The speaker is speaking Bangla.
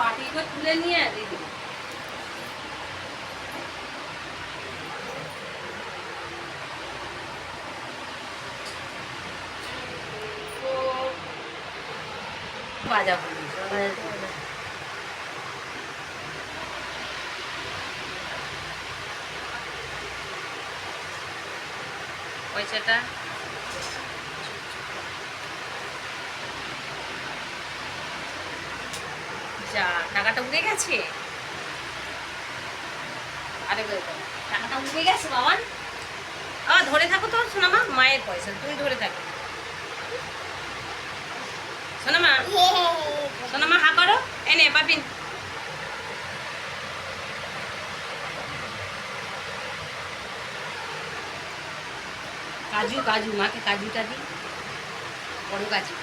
বাটি করে তুলে নিয়ে দেবো। বাজা বলি যা টাকাটা উড়ে গেছে? টাকাটা উড়ে গেছে, বাবান? আ ধরে থাকো তো, সোনামা, মায়ের পয়সা, তুমি ধরে থাকো। সোনামা সোনামা, হা করো এনে পাপিন। কাজু কাজু, মাকে কাজুটা দিই বড় কাজু।